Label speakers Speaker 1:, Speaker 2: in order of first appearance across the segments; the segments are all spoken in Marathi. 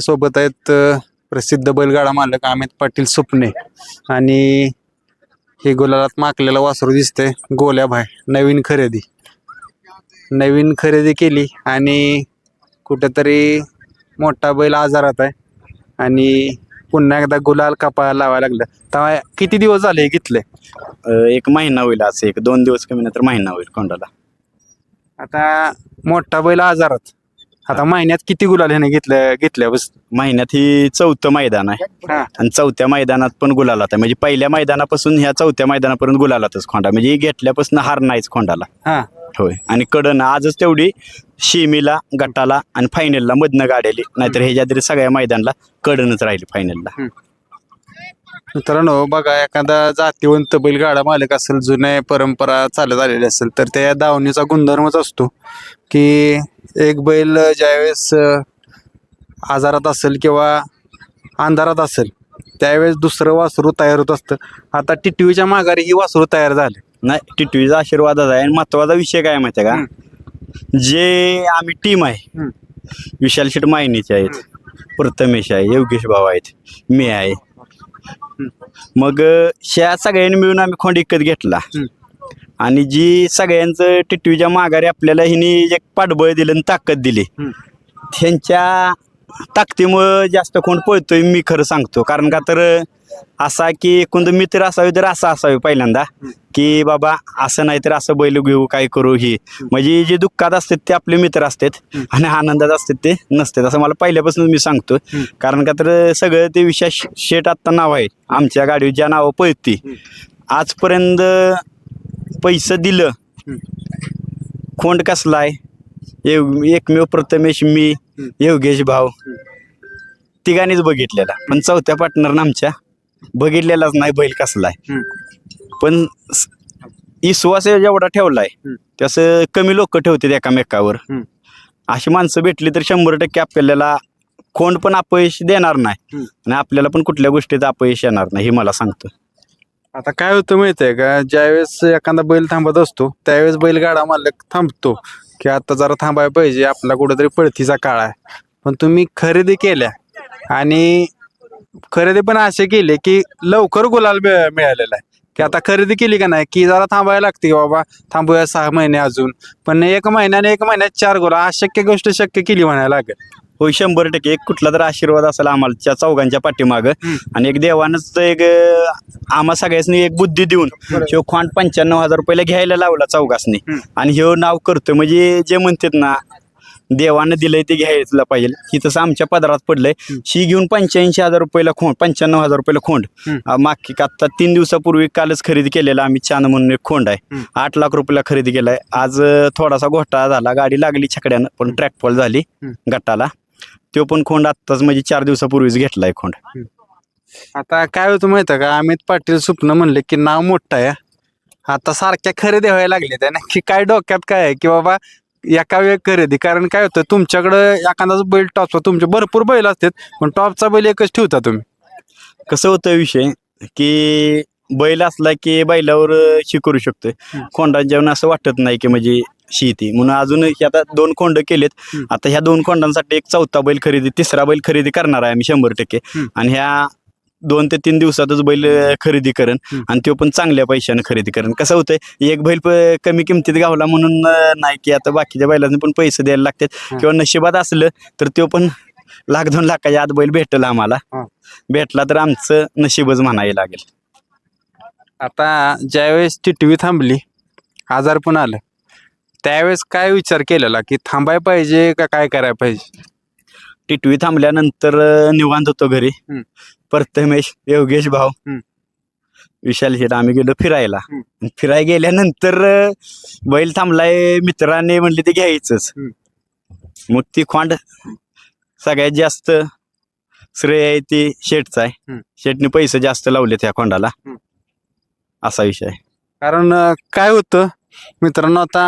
Speaker 1: सोबत आहेत प्रसिद्ध बैलगाडा मालक अमित पाटील सुपणे. आणि हे गुलालात माकलेला वासरू दिसतंय गोल्या भाई नवीन खरेदी. नवीन खरेदी केली आणि कुठेतरी मोठा बैल आजारात आहे. आणि पुन्हा एकदा गुलाल कापायला लावायला लागलं. तेव्हा किती दिवस झाले हे घेतले
Speaker 2: एक महिना होईल आज एक दोन दिवस कमी नंतर महिना होईल कोंडाला.
Speaker 1: आता मोठा बैल आजारात. आता महिन्यात किती गुलाल ह्याने घेतल्या घेतल्या बस?
Speaker 2: महिन्यात ही चौथं मैदान आहे.
Speaker 1: हा.
Speaker 2: आणि चौथ्या मैदानात पण गुलालात आहे म्हणजे पहिल्या मैदानापासून ह्या चौथ्या मैदानापर्यंत गुलालातच खोंडा. म्हणजे घेतल्यापासून हार नाहीच खोंडाला.
Speaker 1: हा.
Speaker 2: होय. आणि कडन आजच तेवढी शिमीला गटाला आणि फायनलला मधनं गाड्याली. नाहीतर ह्याच्या तरी सगळ्या मैदानला कडनच राहिली फायनलला
Speaker 1: मित्रांनो बघा एखादा जातीवंत बैलगाडा मालक असेल जुने परंपरा चालत आलेली असेल तर त्या दावणीचा गुणधर्मच असतो की एक बैल ज्यावेळेस आजारात असेल किंवा अंधारात असेल त्यावेळेस दुसरं वासरू तयार होत असतं. आता टिटवीच्या माघारी ही वासरू तयार झाले.
Speaker 2: नाही टिटवीचा आशीर्वादच आहे. आणि महत्त्वाचा विषय काय माहिती आहे का जे आम्ही टीम आहे. विशाल शेट मायनीचे आहेत प्रथमेश आहे योगेश भाऊ आहेत मी आहे. मग ह्या सगळ्यांनी मिळून आम्ही खोंड विकत घेतला. आणि जी सगळ्यांचं टिटवीच्या माघारी आपल्याला हिने एक पाठबळ दिलं आणि ताकद दिली. त्यांच्या ताकदीमुळं जास्त कोण पळतोय मी खरं सांगतो. कारण का तर असा की कोणतं मित्र असावे तर असं असावे पहिल्यांदा. की बाबा असं नाही तर असं बैल घेऊ काय करू ही. म्हणजे जे दुःखात असतात ते आपले मित्र असतात आणि आनंदात असतात ते नसतात. असं मला पहिल्यापासून मी सांगतो. कारण का तर सगळं ते विशेष शेट आत्ता नाव आहे. आमच्या गाडीवर ज्या नावं पळती. आजपर्यंत पैसे दिलं खोंड कसला आहे एव एकमेव प्रथमेश मी योगेश भाऊ तिघांनीच बघितलेला पण चौथ्या पार्टनरनं आमच्या बघितलेलाच नाही बैल कसला आहे पण स- विश्वास जेवढा ठेवलाय. तसं कमी लोक ठेवतात एकामेकावर. अशी माणसं भेटली तर शंभर टक्के आपल्याला कोण पण अपयश देणार नाही. आणि आपल्याला पण कुठल्या गोष्टीत अपयश येणार नाही हे मला सांगतो
Speaker 1: आता काय होतं माहितीये आहे का ज्यावेळेस एखादा बैल थांबत असतो त्यावेळेस बैलगाडा मालक थांबतो की आता जरा थांबायला पाहिजे आपला कुठेतरी पळतीचा काळ आहे. पण तुम्ही खरेदी केल्या आणि खरेदी पण असे केले की लवकर गुलाल मिळालेला आहे. की आता खरेदी केली का नाही की जरा थांबायला लागते बाबा थांबूया सहा महिने अजून. पण एक महिन्याने एक महिन्यात चार गुलाल अशक्य गोष्ट शक्य केली म्हणायला लागेल.
Speaker 2: होय शंभर टक्के. एक कुठला तर आशीर्वाद असेल आम्हाला चौघांच्या पाठीमागं. आणि एक देवानंच एक अं, आम्हा सगळ्यांनी एक बुद्धी देऊन ह्यो खोंड पंच्याण्णव हजार रुपयाला घ्यायला लावला चौघासनी. आणि ह्यो नाव करतोय. म्हणजे जे म्हणतात ना देवानं दिलंय ते घ्यायला पाहिजे. ही तसं आमच्या पदरात पडलंय. शी घेऊन पंच्याऐंशी हजार रुपयाला खोंड पंच्याण्णव हजार रुपयाला खोंड. अं, मागची आता तीन दिवसापूर्वी कालच खरेदी केलेला आम्ही छान म्हणून एक खोंड आहे. आठ लाख रुपयाला खरेदी केलाय. आज अं, थोडासा घोटाळा झाला. गाडी लागली छकड्यानं पण ट्रॅक फॉल झाली. गटाला. तो पण खोंड आत्ताच म्हणजे चार दिवसापूर्वीच घेतलाय खोंड.
Speaker 1: आता काय होतं माहिती का? अमित पाटील स्वप्न म्हणले की नाव मोठं आहे. आता सारख्या खरेदी व्हायला लागले त्या नक्की काय डोक्यात काय आहे की बाबा एका वेळ खरेदी. कारण काय होतं तुमच्याकडं एखादाच बैल टॉपचा तुमचे भरपूर बैल असतात पण टॉपचा बैल एकच ठेवता तुम्ही.
Speaker 2: कसं होतं विषय की बैल असला की बैलावर शी करू शकतोय. खोंडात जेवण असं वाटत नाही की म्हणजे शेती म्हणून अजून हे आता दोन खोंड केलेत. आता ह्या दोन खोंडांसाठी एक चौथा बैल खरेदी तिसरा बैल खरेदी करणार आहे आम्ही शंभर टक्के. आणि ह्या दोन ते तीन दिवसातच बैल खरेदी करेन
Speaker 1: हम्म.
Speaker 2: आणि तो पण चांगल्या पैशाने खरेदी करेन कसं होतंय एक बैल कमी किमतीत गावला म्हणून नाही की आता बाकीच्या बैलांना पण पैसे द्यायला लागतात. किंवा नशिबात असलं तर तो पण लाख दोन लाखाच्या आत बैल भेटल आम्हाला. भेटला तर आमचं नशीबच म्हणायला लागेल
Speaker 1: आता ज्यावेळेस टिटवी थांबली आजार पण आलं त्यावेळेस काय विचार केलेला की थांबाय पाहिजे का काय करायला पाहिजे
Speaker 2: टिटवी थांबल्यानंतर अं, निवांत होतो घरी
Speaker 1: हम्म.
Speaker 2: प्रथमेश योगेश भाऊ
Speaker 1: हम्म.
Speaker 2: विशाल शेठ आम्ही गेलो फिरायला
Speaker 1: हम्म.
Speaker 2: फिरायला गेल्यानंतर अं, बैल थांबलाय मित्राने म्हणले ते घ्यायचंच मग ती खोंड सगळ्यात जास्त श्रेय आहे ती शेठचा आहे
Speaker 1: हम्म.
Speaker 2: शेठने पैसे जास्त लावले त्या खोंडाला
Speaker 1: हम्म.
Speaker 2: असा विषय आहे.
Speaker 1: कारण अं, काय होतं मित्रांनो आता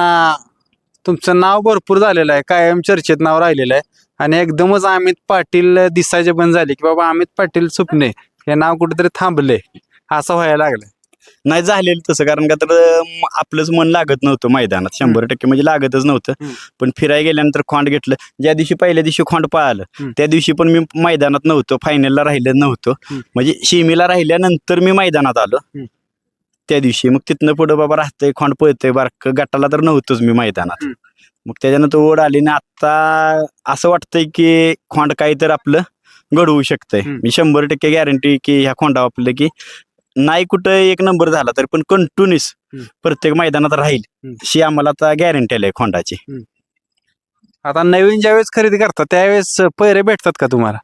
Speaker 1: तुमचं नाव भरपूर झालेलं आहे. कायम चर्चेत नाव राहिलेलं आहे. आणि एकदमच अमित पाटील दिसायचे पण झाले की बाबा अमित पाटील सुपणे हे नाव कुठेतरी थांबले. असं व्हायला लागलं
Speaker 2: नाही झालेलं तसं कारण का तर आपलंच मन लागत नव्हतं मैदानात. शंभर टक्के म्हणजे लागतच नव्हतं.
Speaker 1: हम्म.
Speaker 2: पण फिरायला गेल्यानंतर खोंड घेतलं. ज्या दिवशी पहिल्या दिवशी खोंड पळालं
Speaker 1: हम्म.
Speaker 2: त्या दिवशी पण मी मैदानात नव्हतो. फायनलला राहिलं नव्हतं.
Speaker 1: हम्म.
Speaker 2: म्हणजे शिमीला राहिल्यानंतर मी मैदानात आलो.
Speaker 1: हम्म.
Speaker 2: त्या दिवशी. मग तिथनं पुढं बाबा राहतंय खोंड पळतंय बारक. गटाला तर नव्हतंच मी मैदानात.
Speaker 1: हम्म.
Speaker 2: मग त्याच्यानंतर ओढ आली ना आता असं वाटतंय की खोंड काही तर आपलं घडवू शकतंय.
Speaker 1: हम्म.
Speaker 2: मी शंभर टक्के गॅरंटी की ह्या खोंडा आपलं की नाही कुठं एक नंबर झाला तर पण कंटिन्यूस
Speaker 1: हम्म.
Speaker 2: प्रत्येक मैदानात राहील.
Speaker 1: हम्म.
Speaker 2: शी आम्हाला आता गॅरंटी आली खोंडाची.
Speaker 1: आता नवीन ज्यावेळेस खरेदी करता त्यावेळेस पैरे भेटतात का तुम्हाला?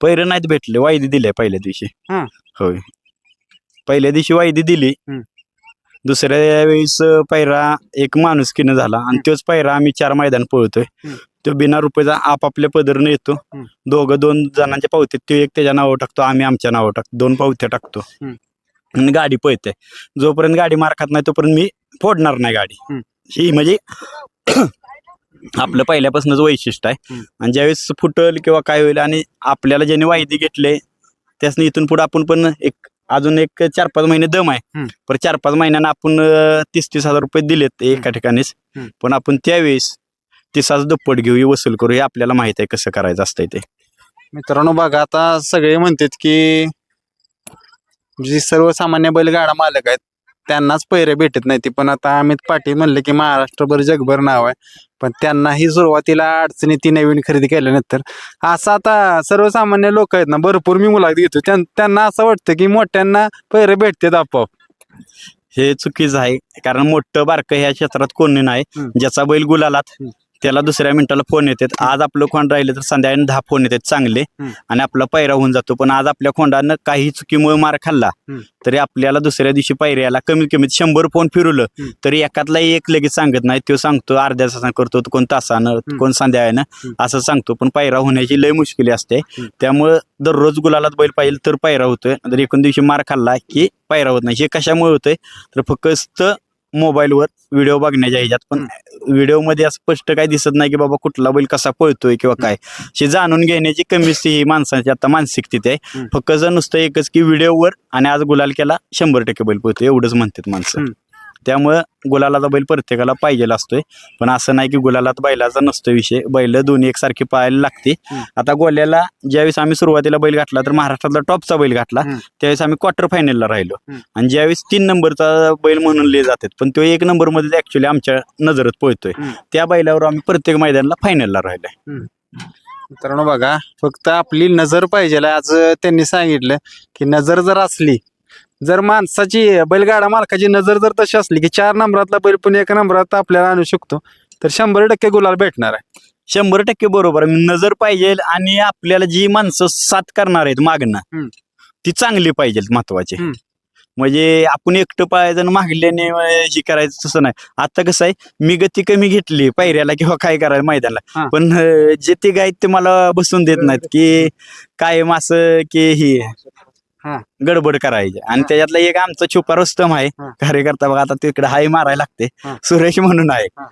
Speaker 2: पैरे नाहीत भेटले. वायदी दिले पहिल्या दिवशी.
Speaker 1: हा.
Speaker 2: होय. पहिल्या दिवशी वायदी दिली
Speaker 1: हम्म.
Speaker 2: दुसऱ्या वेळेस पैरा एक माणुसकीनं झाला आणि तोच पैरा आम्ही चार मैदान पळतोय
Speaker 1: हम्म.
Speaker 2: तो बिना रुपयाचा आपापल्या पदरनं येतो
Speaker 1: हम्म.
Speaker 2: दोघं दोन जणांच्या पावतीत तो एक त्याच्या नावावर टाकतो आम्ही आमच्या नावावर टाकतो दोन पावत्या टाकतो
Speaker 1: हम्म.
Speaker 2: आणि गाडी पळते जोपर्यंत गाडी मार खात नाही तोपर्यंत मी फोडणार नाही गाडी
Speaker 1: हम्म.
Speaker 2: ही म्हणजे आपलं पहिल्यापासूनच वैशिष्ट्य आहे
Speaker 1: हम्म.
Speaker 2: आणि ज्यावेळेस फुटल किंवा काय होईल आणि आपल्याला ज्याने वायदी घेतले त्यासनी इथून पुढे आपण पण एक अजून एक चार पाच महिने दम आहे. पण चार पाच महिन्यानं आपण तीस तीस हजार रुपये दिलेत एका ठिकाणीच. पण आपण त्यावेळेस तीसाच दुप्पट घेऊ हे वसूल करू हे आपल्याला माहीत आहे कसं करायचं असतंय ते
Speaker 1: मित्रांनो बघा आता सगळे म्हणतात की जी सर्वसामान्य बैलगाडा मालक आहेत त्यांनाच पैरे भेटत नाही ती पण आता अमित पाटील म्हणले की महाराष्ट्रभर जगभर नाव आहे. पण त्यांनाही सुरुवातीला अडचणी ती नवीन खरेदी केल्यानंतर असं आता सर्वसामान्य लोक आहेत ना भरपूर मी मुलाखत घेतो. त्यां- त्यांना असं वाटतं की मोठ्यांना पैरे भेटतात आपोआप.
Speaker 2: हे चुकीचं आहे. कारण मोठं बारकं ह्या क्षेत्रात कोणी नाही. ज्याचा बैल गुलालात. त्याला दुसऱ्या मिनिटाला फोन येतात आज आपलं खोंड राहिलं तर संध्याकाळी दहा फोन येतात चांगले
Speaker 1: हम्म.
Speaker 2: आणि आपला पैरा होऊन जातो पण आज आपल्या खोंडानं काही चुकीमुळे मार खाल्ला
Speaker 1: हम्म.
Speaker 2: तरी आपल्याला दुसऱ्या दिवशी पैऱ्याला कमीत कमीत शंभर फोन फिरवलं
Speaker 1: हम्म.
Speaker 2: तरी एकातला एक लगेच सांगत नाही तो सांगतो अर्ध्या तासानं करतो कोण तासानं कोण संध्याकाळनं
Speaker 1: हम्म.
Speaker 2: असं सांगतो पण पैरा होण्याची लय मुश्किली असते
Speaker 1: हम्म.
Speaker 2: त्यामुळं दररोज गुलालात बैल पाहिजे तर पैरा होतोय जर एकूण दिवशी मार खाल्ला की पैरा होत नाही हे कशामुळे होतंय तर फक्त मोबाईलवर व्हिडिओ बघण्याच्या ह्याच्यात. पण व्हिडिओमध्ये असं स्पष्ट काही दिसत नाही की बाबा कुठला बैल कसा पळतोय किंवा काय. हे जाणून घेण्याची कमीच ही माणसाची आता मानसिकता आहे. फक्त जर नुसतं एकच की व्हिडिओवर आणि आज गुलाल केला शंभर टक्के बैल पळतोय एवढंच म्हणतात माणसं. त्यामुळं गुलालाचा बैल प्रत्येकाला पाहिजे असतोय पण असं नाही की गुलालात बैलाचा नसतो विषय बैल दोन्ही एकसारखी पाहायला लागते. आता गोल्याला ज्यावेळेस आम्ही सुरुवातीला बैल घातला तर महाराष्ट्रातला टॉपचा बैल घातला. त्यावेळेस आम्ही क्वार्टर फायनलला राहिलो. आणि ज्यावेळेस तीन नंबरचा बैल म्हणून ले जातात पण तो एक नंबरमध्ये ऍक्च्युली आमच्या नजरेत
Speaker 1: हम्म.
Speaker 2: त्या बैलावर आम्ही प्रत्येक मैदानाला फायनलला राहिलोय
Speaker 1: मित्रांनो बघा फक्त आपली नजर पाहिजे आज त्यांनी सांगितलं की नजर जर असली जर माणसाची बैलगाडा मालकाची नजर जर तशी असली की चार नंबरातला बैल पण एक नंबरात आपल्याला आणू शकतो तर शंभर टक्के गुलाल भेटणार आहे
Speaker 2: शंभर टक्के बरोबर आहे. नजर पाहिजे आणि आपल्याला जी माणसं साथ करणार आहेत मागणं
Speaker 1: हम्म.
Speaker 2: ती चांगली पाहिजे महत्वाची
Speaker 1: हम्म.
Speaker 2: म्हणजे आपण एकटं पाहायचं आणि मागल्याने अं, हे करायचं तसं नाही आता कसं आहे मी गती कमी घेतली पायऱ्याला किंवा काय करायला
Speaker 1: हा.
Speaker 2: मैदानाला पण अं, जे ते गायत ते मला बसून देत नाहीत की कायम असं की ही
Speaker 1: हा.
Speaker 2: गडबड करायची आणि
Speaker 1: हा.
Speaker 2: त्याच्यातला एक आमचा छुपा रुस्तम आहे
Speaker 1: हा.
Speaker 2: कार्यकर्ता बघा आता तिकडे हाय मारायला लागते. सुरेश म्हणून आहे
Speaker 1: हा.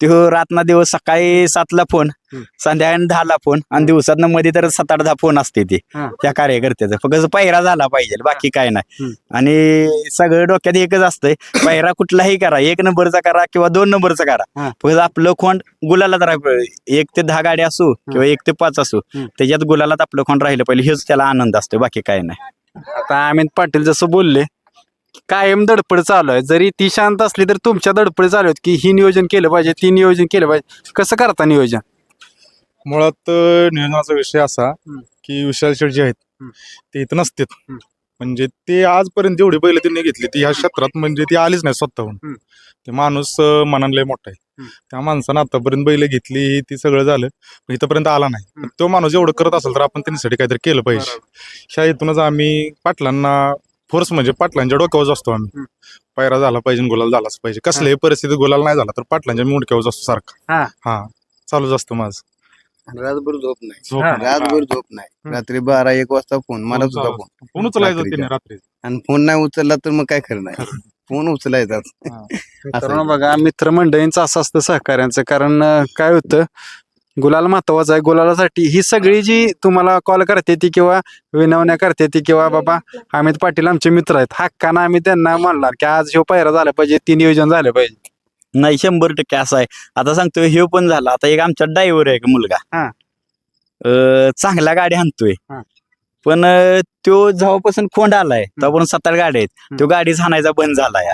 Speaker 2: तो रातना दिवस सकाळी सातला फोन
Speaker 1: हम्म.
Speaker 2: संध्याकाळी दहाला फोन आणि दिवसात मध्ये तर सात आठ दहा फोन असते ते
Speaker 1: हा.
Speaker 2: त्या कार्यकर्त्याचं फक्त पहिरा झाला पाहिजे बाकी काय नाही
Speaker 1: हम्म.
Speaker 2: आणि सगळं डोक्यात एकच असतंय पहिरा कुठलाही करा एक नंबरचा करा किंवा दोन नंबरचा
Speaker 1: हा.
Speaker 2: करा फक्त आपलं खोंड गुलालात राहिलं एक ते दहा गाडी असू किंवा एक ते पाच असू
Speaker 1: हम्म.
Speaker 2: त्याच्यात गुलालात आपलं खोंड राहिलं पाहिजे हेच त्याला आनंद असतो बाकी काय नाही
Speaker 1: आता अमित पाटील जसं बोलले कायम दडपड चालू आहे जरी ती शांत असली तर तुमच्या दडपड चालू आहेत की ही नियोजन केलं पाहिजे ती नियोजन केलं पाहिजे कसं करता नियोजन
Speaker 3: मुळात अ, नियोजनाचा विषय असा
Speaker 1: हम्म.
Speaker 3: की विशाल शेठ जे आहेत
Speaker 1: हम्म.
Speaker 3: ते इथं नसतात
Speaker 1: हम्म.
Speaker 3: म्हणजे ते आजपर्यंत जेवढी बैल त्यांनी घेतली ती ह्या क्षेत्रात म्हणजे ती आलीच नाही स्वतःहून
Speaker 1: हम्म.
Speaker 3: ते माणूस अ, मनानं लय मोठा आहे. त्या माणसानं आतापर्यंत बैल घेतली ती सगळं झालं पण इथपर्यंत आला नाही. तो माणूस एवढं करत असेल तर आपण त्यांच्यासाठी काहीतरी केलं पाहिजे. ह्या इथूनच आम्ही पाटलांना फोर्स म्हणजे पाटलांच्या डोक्यावर असतो आम्ही. पायरा झाला पाहिजे गुलाल झालाच पाहिजे. कसल्याही परिस्थितीत गुलाल नाही झाला तर पाटलांच्या मुंडक्यावर असतो सारखा.
Speaker 1: हा.
Speaker 3: हा. चालूच असतं माझं.
Speaker 4: रातभर झोप नाही. रातभर झोप नाही. रात्री बारा एक वाजता फोन मला
Speaker 3: फोन
Speaker 4: सुद्धा फोन.
Speaker 3: फोन उचलायचं रात्री
Speaker 4: आणि फोन नाही उचलला तर मग काय खरं नाही. फोन उचलायचाच.
Speaker 1: मित्रांनो बघा मित्रमंडळींचं असं असतं सहकार्यांचं. कारण अं, काय होतं गुलाल महत्त्वाचा आहे. गुलालासाठी ही सगळी जी तुम्हाला कॉल करते ती किंवा विनवण्या करते ती किंवा बाबा अमित पाटील आमचे मित्र आहेत. हक्कानं आम्ही त्यांना म्हणणार की आज ह्यो पहिरा झाला पाहिजे ती नियोजन झालं पाहिजे.
Speaker 2: नाही शंभर टक्के असं आहे. आता सांगतोय हे पण झाला. आता एक आमचा ड्रायव्हर आहे एक मुलगा.
Speaker 1: हा.
Speaker 2: अं, चांगल्या गाडी आणतोय.
Speaker 1: हा.
Speaker 2: पण अं, तो जेव्हापासून खोंड आलाय तेव्हापासून सात आठ गाड्या आहेत. तो गाडीच हाणायचा बंद झालाय.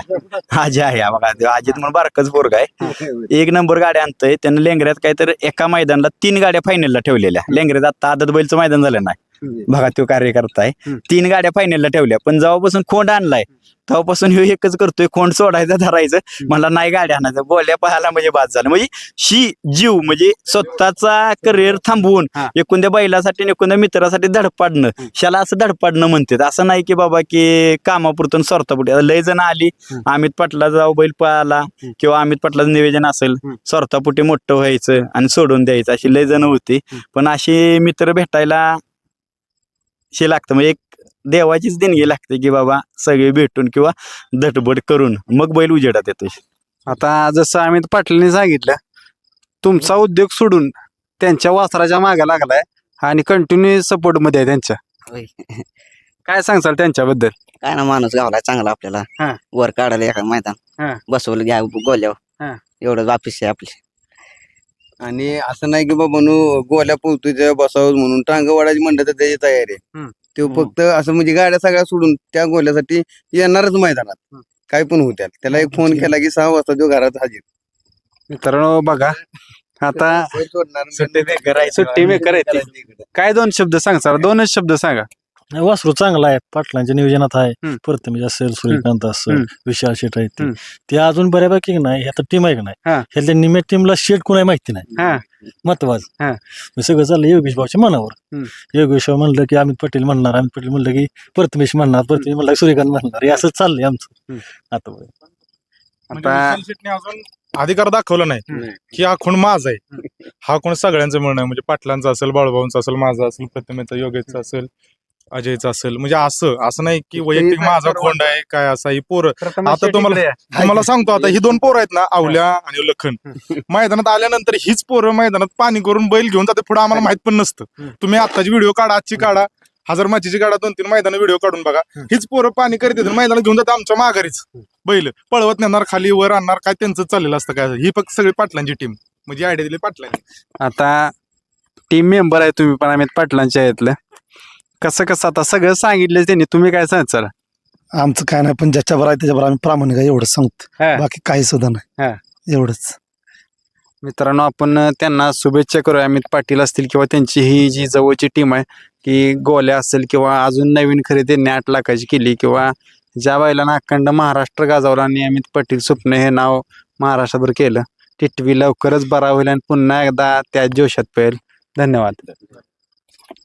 Speaker 2: आजी आहे हा बघा अजित म्हणून बारकच पोरगा आहे. एक नंबर गाडी आणतोय. त्यानं लेंगऱ्यात काय तर एका मैदानाला तीन गाड्या फायनलला ठेवलेल्या. लेंगऱ्यात आता आदत बैलचं मैदान झालं नाही. बघा तो कार्यकर्ता आहे
Speaker 1: हम्म.
Speaker 2: तीन गाड्या फायनलला ठेवल्या. पण जेव्हापासून खोंड आणलाय तेव्हापासून ह्यो एकच करतोय खोंड सोडायचं धरायचं. मला नाही गाड्या आणायचं. बोलल्या पाहायला म्हणजे बाद झालं. म्हणजे शी जीव म्हणजे स्वतःचा करिअर थांबवून
Speaker 1: हा.
Speaker 2: एकूण त्या बैलासाठी आणि एकूण त्या मित्रासाठी धडपाडणं. शाला असं धडपाडणं म्हणतात. असं नाही की बाबा की कामापुरतून स्वार्थापुटी आता लय जण आली. अमित पाटला जाऊ बैल पळाला किंवा अमित पाटलाचं निवेदन असेल. स्वार्थापुटी मोठं व्हायचं आणि सोडून द्यायचं अशी लय जण होती. पण अशी मित्र भेटायला शे लागतं म्हणजे एक देवाचीच देणगी लागते की बाबा सगळे भेटून किंवा धटबड करून मग बैल उजेडात येतो
Speaker 1: आता जसं अमित पाटलांनी सांगितलं तुमचा उद्योग सोडून त्यांच्या वासराच्या मागे लागलाय आणि कंटिन्यू सपोर्टमध्ये आहे त्यांच्या. काय सांगसाल त्यांच्याबद्दल
Speaker 5: काय ना माणूस गावला चांगला आपल्याला
Speaker 1: हा.
Speaker 5: वर काढायला एका
Speaker 1: हा.
Speaker 5: मैदान बसवलं घ्या गोल्यावर
Speaker 1: हा.
Speaker 5: एवढं ऑफिस आहे आपले
Speaker 4: आणि असं नाही की बाबा नु गोल्या पोहतोय त्या बसावं म्हणून. टांग वाढायची म्हणलं तर त्याची तयारी आहे.
Speaker 1: हम्म.
Speaker 4: तो फक्त असं म्हणजे गाड्या सगळ्या सोडून त्या गोल्यासाठी येणारच मैदानात.
Speaker 1: हम्म.
Speaker 4: काय पण होत्या त्याला एक फोन केला की सहा वाजता तो घरात हजर.
Speaker 1: मित्रांनो बघा. आता सुट्टी मेकर आहे ती. काय दोन शब्द सांग सर? दोनच शब्द सांगा.
Speaker 6: नाही, वासरू चांगला आहे पाटलांच्या नियोजनात आहे
Speaker 1: हम्म.
Speaker 6: प्रथमेश असेल सूर्यकांत असेल
Speaker 1: हम्म.
Speaker 6: विशाल शेट आहेत ते.
Speaker 1: हम्म.
Speaker 6: ते अजून बऱ्यापैकी नाही आता टीम आहे का नाही
Speaker 1: हा.
Speaker 6: ह्यातल्या निम्या टीमला शेट कोणाला माहिती नाही
Speaker 1: हा
Speaker 6: महत्वाचं
Speaker 1: हा.
Speaker 6: हे सगळं चाललं योगेश भाऊच्या मनावर
Speaker 1: हम्म.
Speaker 6: योगेश भाऊ म्हणलं की अमित पटेल म्हणणार अमित पटेल म्हणलं की प्रथमेश म्हणणार प्रथमेश म्हणलं की सूर्यकांत म्हणणार हे असं चाललंय आमचं
Speaker 1: हम्म.
Speaker 6: आता
Speaker 3: म्हणजे
Speaker 1: आता
Speaker 3: विशाल शेट्टीने अजून अधिकार दाखवला नाही. की हा खूण माझा आहे हा खूण सगळ्यांचं मिळणं आहे म्हणजे पाटलांचा असेल बाळूभाऊंचा असेल माझा असेल प्रतिमेचा योगेशचा असेल अजयचा असेल. म्हणजे असं असं नाही की वैयक्तिक माझा खोंड आहे काय असा ही पोरं. आता तुम्हाला तुम्हाला सांगतो आता ही दोन पोरं आहेत ना आवल्या आणि लखन. मैदानात आल्यानंतर हीच पोरं मैदानात पाणी करून बैल घेऊन जाते पुढे आम्हाला माहीत पण नसतं. तुम्ही आत्ताची व्हिडिओ काढा आजची काढा. हजार माचीची काढा दोन तीन मैदान व्हिडिओ काढून बघा. हीच पोरं पाणी करीत येतात मैदानात घेऊन जाते आमच्या माघारीच. बैल पळवत नेणार खाली वर आणणार काय त्यांचं चाललेलं असतं काय ही फक्त सगळी पाटलांची टीम म्हणजे आयडिया दिली पाटलांची
Speaker 1: आता टीम मेंबर आहे तुम्ही पण अमित पाटलांच्या यातलं. कसं कसं आता सगळं सांगितलं त्यांनी. तुम्ही काय सांगाल
Speaker 7: आमचं काय नाही पण ज्याच्यावर आहे त्याच्यावर आम्ही प्रामाणिक आहे एवढंच सांगतो.
Speaker 1: हा.
Speaker 7: बाकी काही सुद्धा
Speaker 1: हा.
Speaker 7: नाही एवढंच.
Speaker 1: मित्रांनो आपण त्यांना शुभेच्छा करूया. अमित पाटील असतील किंवा त्यांची ही जी जवळची टीम आहे की गोल्या असेल किंवा अजून नवीन खरेदी आठ लाखाची केली किंवा ज्या बैलांना अखंड महाराष्ट्र गाजवला आणि अमित पाटील स्वप्न हे नाव महाराष्ट्रभर केलं टिटवी लवकरच बरा होईल आणि पुन्हा एकदा त्या जोशात पेल धन्यवाद.